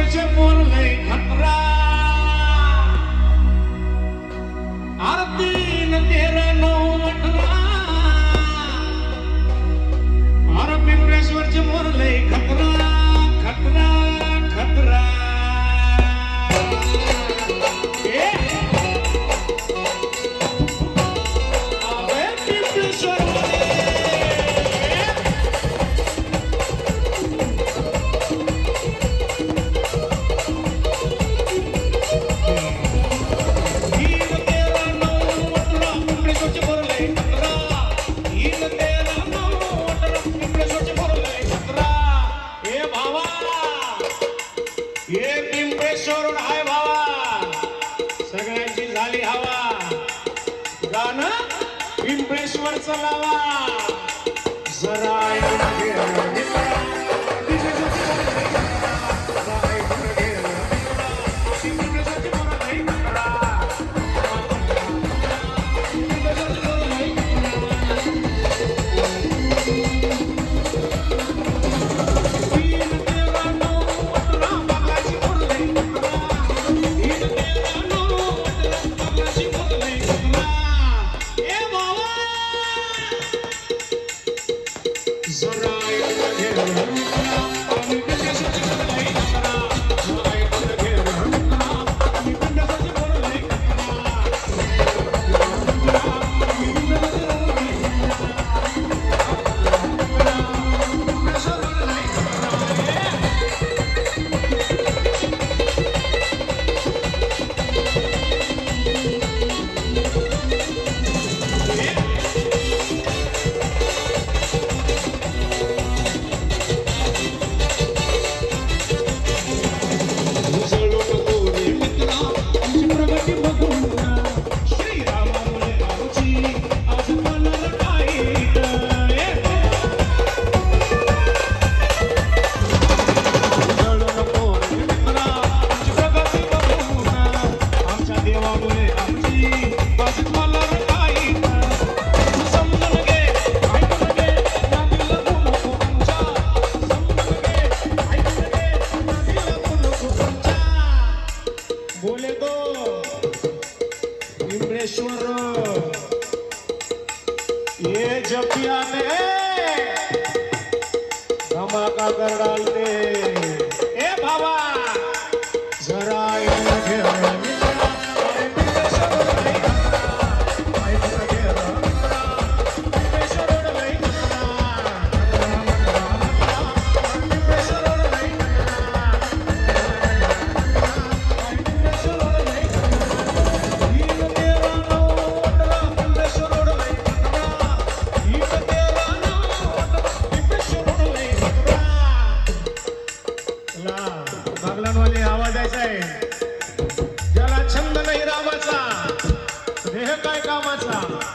মরছে মরলে सोडून हाय भावा. सगळ्यांची झाली हवा. गाणं पिंपळेश्वरचं लावा. जरा ये जब आते धमाका कर डालते हैं बगलांवाले आवाजायचा आहे. ज्याला छंद नाही रामाचा देह काय कामाचा?